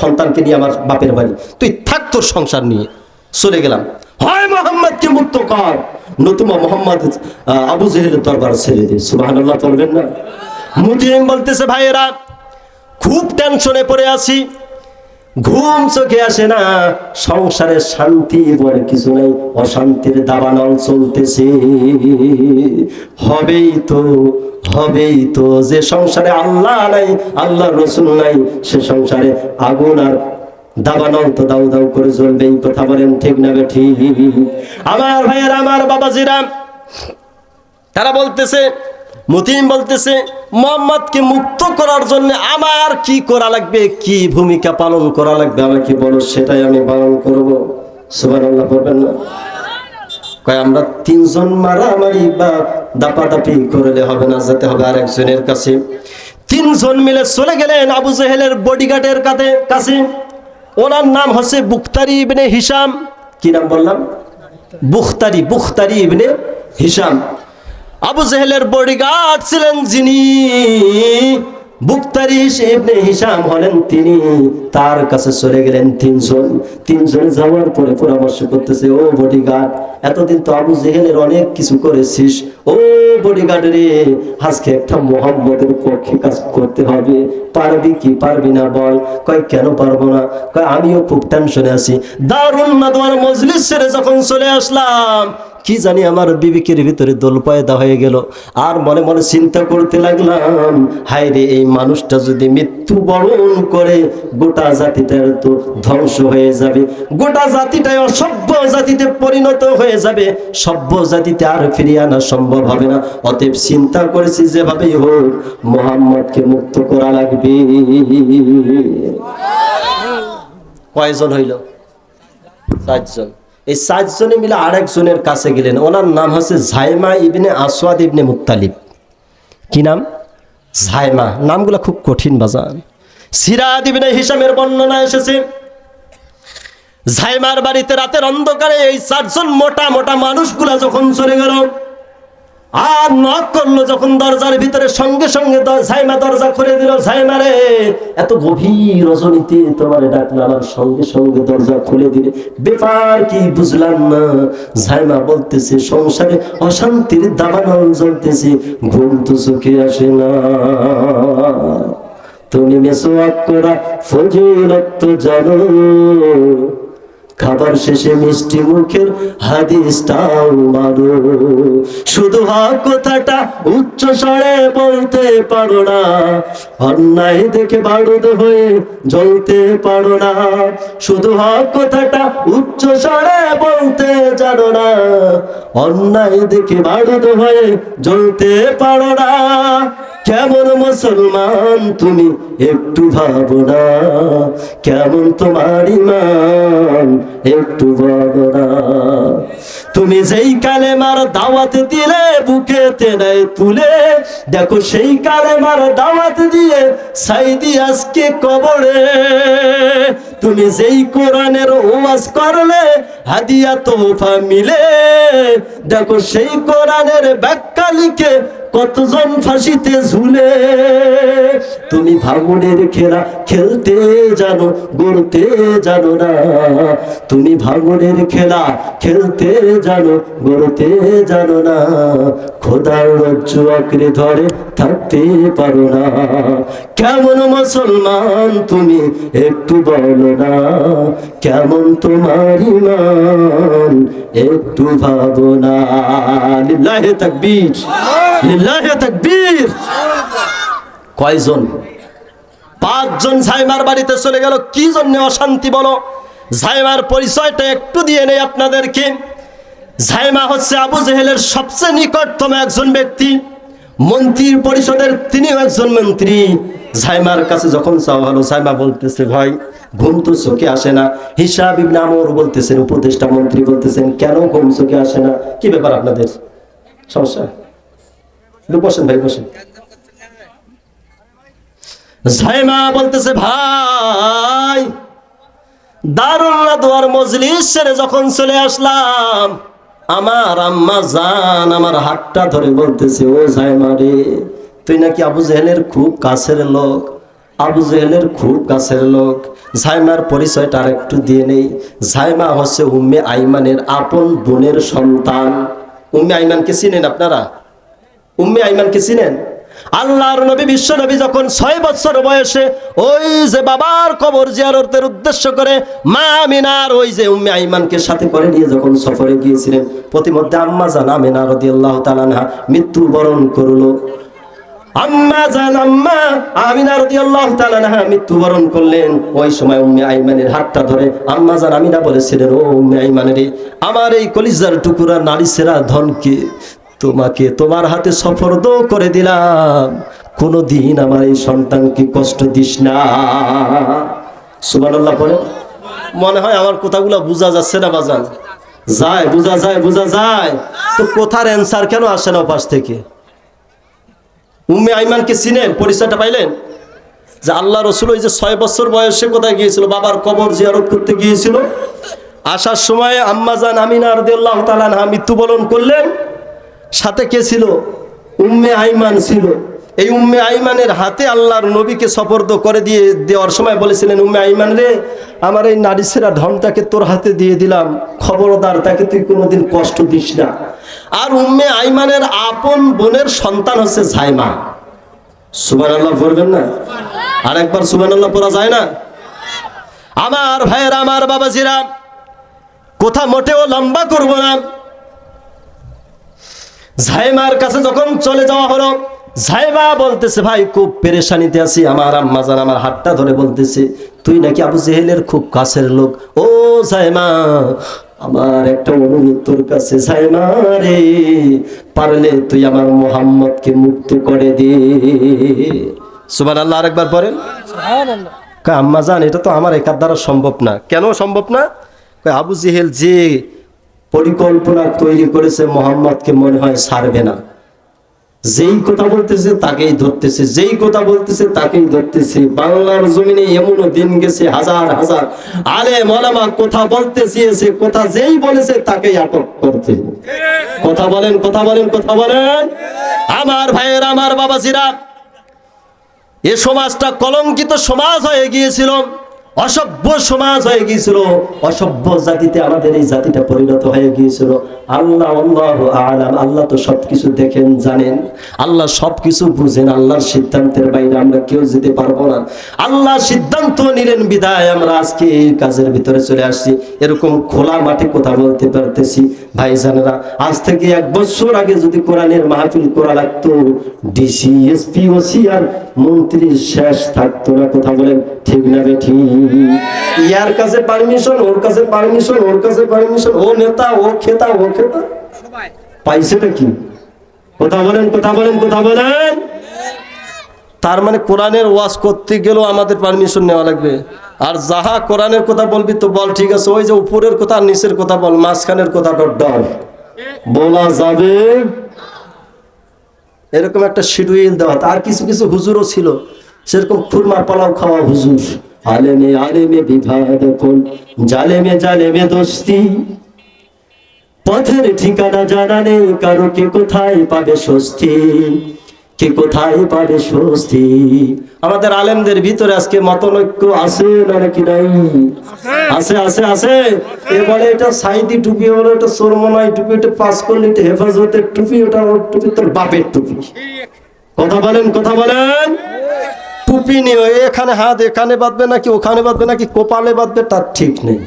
সন্তানকে নিয়ে আমার বাপের বাড়ি। তুই থাক তোর সংসার নিয়ে। চলে গেলাম। হয় মোহাম্মদকে মুক্ত কর? নতুবা মোহাম্মদ আবু জেহেলের দরবার ছেড়ে দে। সুবাহ বলবেন না? মুতিম বলতেছে, ভাইয়েরা, খুব টেনশনে পড়ে আছি। ঘুম চোখে আসে না। সংসারে শান্তি বলে কিছু নাই। অশান্তির দাবানল চলতেছে। হবেই তো হবেই তো, যে সংসারে আল্লাহ নাই, আল্লাহ রসুল নাই, সে সংসারে আগুন আর দাবানল তো দাউ দাউ করে জ্বলবে, এই কথা বলেন ঠিক না ঠিক আমার ভাইয়ের, আমার বাবাজিরা, তারা বলতেছে, মতিম বলতেছে, মোহাম্মদকে মুক্ত করার জন্য আমার কি করা লাগবে, কি ভূমিকা পালন করা লাগবে, আমাকে বলো, সেটাই আমি পালন করব। সুবান আল্লাহ করবেন না? কয়, আমরা তিনজন মারামারি বা দাপাদাপি করলে হবে না, যেতে হবে আরেকজনের কাছে। তিনজন মিলে চলে গেলেন আবু জেহেলের বডিগার্ডের কাছে কাছে। ওনার নাম হচ্ছে বুখতারি ইবনে হিসাম কি নাম বললাম? বুখতারি বুখতারি ইবনে হিসাম আবু জেহেলের বডিগার্ড ছিলেন যিনি ইবনে হিসাম হলেন তিনি। তার কাছে চলে গেলেন তিনজন। তিনজন যাওয়ার পরে পরামর্শ করতেছে, ও বডিগার্ড এতদিন তো আবু জেহেলের অনেক কিছু করেছিস। ও বডিগার্ড রে, আজকে একটা মোহাম্মদের পক্ষে কাজ করতে হবে। পারবি কি পারবি না বল? কয়, কেন পারব না? কয়, আমিও খুব টেনশনে আছি। দারুণ নাদওয়ার মজলিস ছেড়ে যখন চলে আসলাম কি জানি আমার বিবেকের ভিতরে দোল পয়দা হয়ে গেল। আর মনে মনে চিন্তা করতে লাগলাম, হায় রে, এই মানুষটা যদি মৃত্যু বরণ করে, গোটা জাতিটার তো ধ্বংস হয়ে যাবে। গোটা জাতিটাই অসভ্য জাতিতে পরিণত হয়ে যাবে। সভ্য জাতিতে আর ফিরিয়ে আনা সম্ভব হবে না। অতএব চিন্তা করেছি যেভাবেই হোক, মোহাম্মদকে মুক্ত করা লাগবে। কয়জন হইল? চারজন। এই চারজনে মিলে আরেকজনের কাছে গেলেন। ওনার নাম হচ্ছে ঝাইমা ইবনে আসওয়াদ ইবনে মুতালিব কি নাম? ঝাইমা। নামগুলো খুব কঠিন বাজার। সিরাদ ইবনে হিসামের বর্ণনা এসেছে। ঝাইমার বাড়িতে রাতের অন্ধকারে এই চারজন মোটা মোটা মানুষগুলা যখন চলে গেল আর নক করল যখন দরজার ভিতরে, সঙ্গে সঙ্গে ঝাইমা দরজা খুলে দিল, ঝাইমা রে, এত গভীর রজনীতে তোমার ডাকলাম আর সঙ্গে সঙ্গে দরজা খুলে দিলে। ব্যাপার কি বুঝলাম না। ঝাইমা বলতেছে, সংসারে অশান্তির দাবানল জ্বলতেছে, ঘুম তো চোখে আসে না। তুমি মেসোয়াক করা ফজিলত জানো খাবার শেষে মিষ্টি মুখের হাদিসটাও মারো শুধু হক কথাটা উচ্চ স্বরে বলতে পারো না। অন্যায় দেখে বারুদ হয়ে জ্বলতে পারো না। শুধু হক কথাটা উচ্চ স্বরে বলতে জানো না। অন্যায় দেখে বারুদ হয়ে জ্বলতে পারো না। কেমন মুসলমান তুমি একটু ভাবো না? কেমন তোমার ইমান একটু ভাবো না? তুমি যেই কালেমার দাওয়াত দিলে বুকে তেনায় তুলে, দেখো সেই কালেমার দাওয়াত দিয়ে সাইদি আজকে কবরে। তুমি যেই কোরআনের ওয়াজ করলে, হাদিয়া তোফা মিলে, দেখো সেই কোরআনের ব্যাখ্যা লিখে কতজন ফাঁসিতে ঝুলে? তুমি ভাঙনের খেলা খেলতে জানো, গড়তে জানো না। তুমি ভাঙনের খেলা খেলতে জানো, গড়তে জানো না। খোদার রজ্জ আঁকড়ে ধরে থাকতে পারো না। কেমন মুসলমান তুমি একটু বলো না। কেমন তোমার ইমান একটু ভাবো না। লিল্লাহে তাকবীর লিল্লাহে তাকবীর। কয়জন? পাঁচজন ঝাইমার বাড়িতে চলে গেল। কি জন্য অশান্তি বলো? ঝাইমার পরিচয়টা একটু দিয়ে নেই আপনাদেরকে। ঝাইমা হচ্ছে আবু জেহেলের সবচেয়ে নিকটতম একজন ব্যক্তি। মন্ত্রীর পরিষদের তিনিও একজন মন্ত্রী। ঝাইমার কাছে যখন চাওয়া হলো ঝাইমা বলতেছে, ভাই, ঘুম তো চোখে আসে না। হিসাব ইবনে আমর বলতেছেন, উপদেষ্টা মন্ত্রী বলতেছেন, কেন ঘুম চোখে আসে না? কি ব্যাপার আপনাদের? সমস্যা? বসেন ভাই, বসেন। ঝাইমা বলতেছে, ভাই দারুল্লা দোয়ার মজলিস সেরে যখন চলে আসলাম, আমার আম্মা জান আমার হাতটা ধরে বলতেছে, ও ঝাইমা রে, তুই নাকি আবু জেহেলের খুব কাছের লোক, আবু জেহেলের খুব কাছের লোক জাইমার পরিচয়টা আর একটু দিয়ে নেই। জাইমা হচ্ছে উম্মে আইমানের আপন বোনের সন্তান। উম্মে আইমানকে চিনেন আপনারা? উম্মে আইমানকে চিনেন? আল্লাহর নবী, বিশ্ব নবী যখন ছয় বছর বয়সে ওই যে বাবার কবর জিয়ারতের উদ্দেশ্য করে মা আমিনার, ওই যে উম্মে আইমানকে সাথে করে নিয়ে যখন সফরে গিয়েছিলেন, প্রতিমধ্যে আম্মা জান আমিনা রাদিয়াল্লাহু তাআলা আনহা মৃত্যুবরণ করল। আম্মা জান, আম্মা মৃত্যুবরণ করলেন। ওই সময় উম্মে হাতটা ধরে আম্মা জান আমিনা ও উম্মে আইমানের, আমার এই কলিজার টুকুরা নারী সেরা ধনকে তোমাকে তোমার হাতে সফরদ করে দিলাম। কোনো দিন আমার এই সন্তানকে কষ্ট দিস না। সুবহানাল্লাহ পড়ে মনে হয় আমার কথাগুলো বোঝা যাচ্ছে না বাজান? যায়, বোঝা যায় বোঝা যায়। তো কোথার অ্যান্সার কেন আসে না পাশ থেকে? উম্মে আইমানকে চিনেন পরিচয়টা পাইলেন? যে আল্লাহ রসুল ওই যে ছয় বছর বয়সে কোথায় গিয়েছিল? বাবার কবর জিয়ারত করতে গিয়েছিল। আসার সময় আম্মাজান আমিনা রদিয়াল্লাহ তালানহা মৃত্যুবরণ করলেন। সাথে কে ছিল? উম্মে আইমান ছিল। এই উম্মে আইমানের হাতে আল্লাহর নবীকে সফর্দ করে দিয়ে দেওয়ার সময় বলেছিলেন উম্মে আইমান রে আমার এই নারীসেরা ধনটাকে তোর হাতে দিয়ে দিলাম। খবরদার তাকে তুই কোনোদিন কষ্ট দিস না। আর উম্মে আইমানের আপন বোনের সন্তান হচ্ছে ঝাইমা সুবান আল্লাহ পড়বেন না আর একবার সুবান আল্লাহ পড়া যায় না? আমার ভাইয়ের আমার বাবাজিরা কোথা মোটেও লম্বা করব না। ঝাইমার কাছে যখন চলে যাওয়া হলো ঝাইমা বলতেছে ভাই খুব পেরেশানিতে আছি আমার আম্মাজান আমার হাতটা ধরে বলতেছে তুই নাকি আবু জেহেলের খুব কাছের লোক। ও ঝাইমা আমার একটা অনুরোধ তোর কাছে ঝাইমা রে পারলে তুই আমার মোহাম্মদকে মুক্ত করে দে। সুবান আল্লাহ আরেকবার পড়েন। কয় আম্মা জান এটা তো আমার একার দ্বারা সম্ভব না। কেন সম্ভব না? আবু জেহেল যে পরিকল্পনা তৈরি করেছে মোহাম্মদকে মনে হয় সারবে না। যেই কথা বলতেছে তাকেই ধরতেছে, যেই কথা বলতেছে তাকেই ধরতেছে। বাংলার জমিনে এমনও দিন গেছে, হাজার হাজার আরে মলামা কথা বলতে চেয়েছে কথা যেই বলেছে তাকেই আটক করতে কথা বলেন কথা বলেন কথা বলেন। আমার ভাইয়ের, আমার বাবাজিরা, এ সমাজটা কলঙ্কিত সমাজ হয়ে গিয়েছিল। অসভ্য সমাজ হয়ে গিয়েছিল। অসভ্য জাতিতে আমাদের এই জাতিটা পরিণত হয়ে গিয়েছিল। আল্লাহ আল্লাহ আলাম, আল্লাহ তো সবকিছু দেখেন, জানেন। আল্লাহ সবকিছু বুঝেন, আল্লাহর সিদ্ধান্তের বাইরে আমরা কেউ যেতে পারব না। আল্লাহ সিদ্ধান্ত নিলেন, বিদায়, আমরা আজকে এই কাজের ভিতরে চলে আসছি। এরকম খোলা মাঠে কথা বলতে পারতেছি। ভাই জানেরা আজ থেকে এক বছর আগে যদি কোরআনের মাহফিল করা লাগতো ডিসি এসপি ওসি আর মন্ত্রী শেষ থাকতো না, কথা বলেন ঠিক না ঠিক। ইয়ার কাছে পারমিশন ওর কাছে পারমিশন ওর কাছে পারমিশন ও নেতা, ও খেতা ও খেতা। পাইছেটা কি? কথা বলেন কথা বলেন কথা বলেন। তার মানে কোরআনের ওয়াজ করতে গেলেও আমাদের পারমিশন নেওয়া লাগবে। আর যাহা কোরআনের কথা বলবি তো বল, ঠিক আছে? ওই যে উপরের কথা আর নিচের কথা বল, মাঝখানের কথা ডর বলা। যাবে এরকম একটা শিডিউল দেওয়া আর কিছু কিছু হুজুরও ছিল, সেরকম খুরমা পালাও খাওয়া হুজুর। আলেমে আলেমে বিভাদ কোন জালেমে জালেমে দোস্তি। পথের ঠিকানা জানা নেই, কারও কে কোথায় পাবে স্বস্তি? কে কোথায় পাবে স্বস্তি? আমাদের আলেমদের ভিতরে আজকে মতনৈক্য আছে না নাকি নাই? আছে আছে আছে। এবারে এটা সাইদি টুপি বলে এটা সরমনাই টুপি, এটা পাস করলে এটা হেফাজতের টুপি, ওটা ওর টুপি, তোর বাপের টুপি। কথা বলেন কথা বলেন। টুপি নিয়ে এখানে হাত, এখানে বাঁধবে নাকি, ওখানে বাঁধবে নাকি, কোপালে বাঁধবে, তার ঠিক নেই।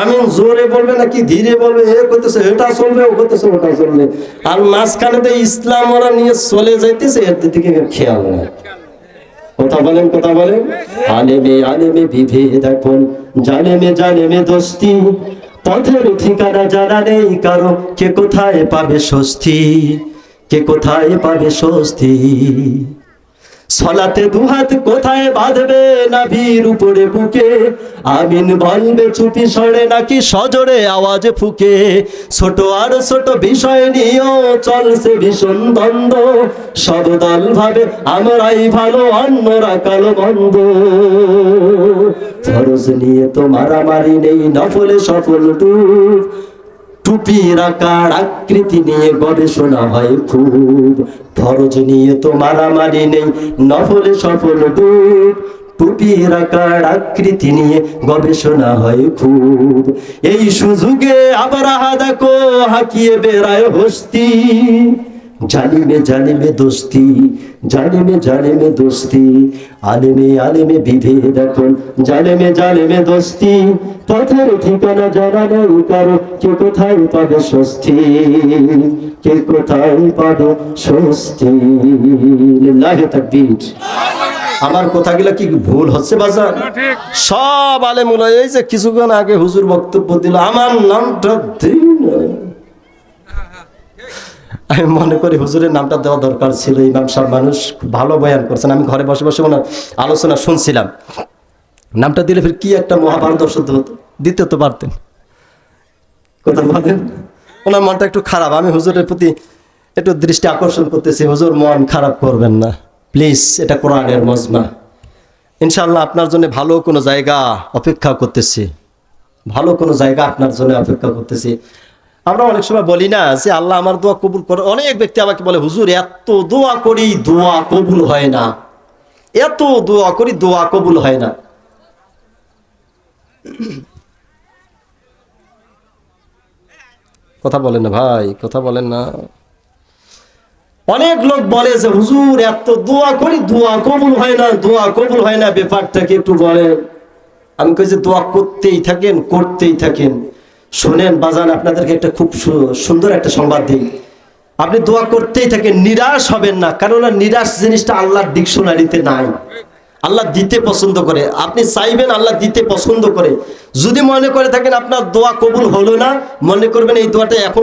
আমি জোরে বলবে নাকি ধীরে বলবে? এ করতেছে এটা চলবে, ও করতেছে ওটা চলবে। আর মাঝখানে তো ইসলাম ওরা নিয়ে চলে যাইতেছে, এর দিকে খেয়াল নাই। কথা বলেন কথা বলেন। আলেমে আলেমে বিভেদ এখন। জালেমে জালেমে দোস্তি। পথের ঠিকানা জানা নেই কারও। কে কোথায় পাবে স্বস্তি? কে কোথায় পাবে স্বস্তি? সলাতে দুহাত কোথায় বাঁধবে না নাভির উপরে বুকে? আমিন বলবে চুপি সরে নাকি সজোরে আওয়াজ ফুকে? ছোট আর ছোট বিষয় নিয়েও চলছে ভীষণ দ্বন্দ্ব। সব দল ভাবে আমরাই ভালো, অন্যরা কালো বন্ধ ফরজ নিয়ে তো মারামারি নেই, নফলে সফল টুর টুপির আকার আকৃতি নিয়ে গবেষণা হয় খুব। ফরজ নিয়ে তো মারামারি নেই সফল ডুব। টুপির আকার আকৃতি নিয়ে গবেষণা হয় খুব। এই সুযোগে আবার হাকিয়ে বেড়ায় হস্তি। দোস্তি দোস্তি। আলেমে আলেমে বিভেদ এখন দোস্তি। পথের ঠিকানা জানা নেই কারও। কে কোথায় পাবে স্বস্তি? কে কোথায় পাবে স্বস্তি? তাকবীর। আমার কথাগুলো কি ভুল হচ্ছে বাজার সব আলে আলেমুলা এই যে কিছুক্ষণ আগে হুজুর বক্তব্য দিল, আমার নামটা দিন আমি মনে করি হুজুরের নামটা দেওয়া দরকার ছিল, ইমাম সাহেব মানুষ ভালো বয়ান করছেন। আমি ঘরে বসে বসে ওনার আলোচনা শুনছিলাম। নামটা দিলে ফির কি একটা মহাভারত শুদ্ধ হতো? দিতে তো পারতেন ওনার মনটা একটু খারাপ। আমি হুজুরের প্রতি একটু দৃষ্টি আকর্ষণ করতেছি। হুজুর, মন খারাপ করবেন না। প্লিজ, এটা কোরআনের মজমা। ইনশাল্লাহ আপনার জন্য ভালো কোনো জায়গা অপেক্ষা করতেছি। ভালো কোনো জায়গা আপনার জন্য অপেক্ষা করতেছি। আমরা অনেক সময় বলি না যে আল্লাহ আমার দোয়া কবুল করে। অনেক ব্যক্তি আমাকে বলে, হুজুর, এত দোয়া করি দোয়া কবুল হয় না। এত দোয়া করি দোয়া কবুল হয় না। কথা বলেন না ভাই, কথা বলেন না। অনেক লোক বলে যে, হুজুর, এত দোয়া করি, দোয়া কবুল হয় না, দোয়া কবুল হয় না। ব্যাপারটাকে একটু বলেন। আমি কই যে, দোয়া করতেই থাকেন করতেই থাকেন। শোনেন, বাজান, আপনাদেরকে একটা খুব সুন্দর একটা সংবাদ দিই। আপনি দোয়া করতেই থাকেন, নিরাশ হবেন না। কারণ নিরাশ জিনিসটা আল্লাহর ডিকশনারিতে নাই। আল্লাহ দিতে পছন্দ করে। আপনি চাইবেন আল্লাহ দিতে পছন্দ করে। যদি মনে করে থাকেন আপনার দোয়া কবুল হলো না, মনে করবেন এই দোয়াটা এখন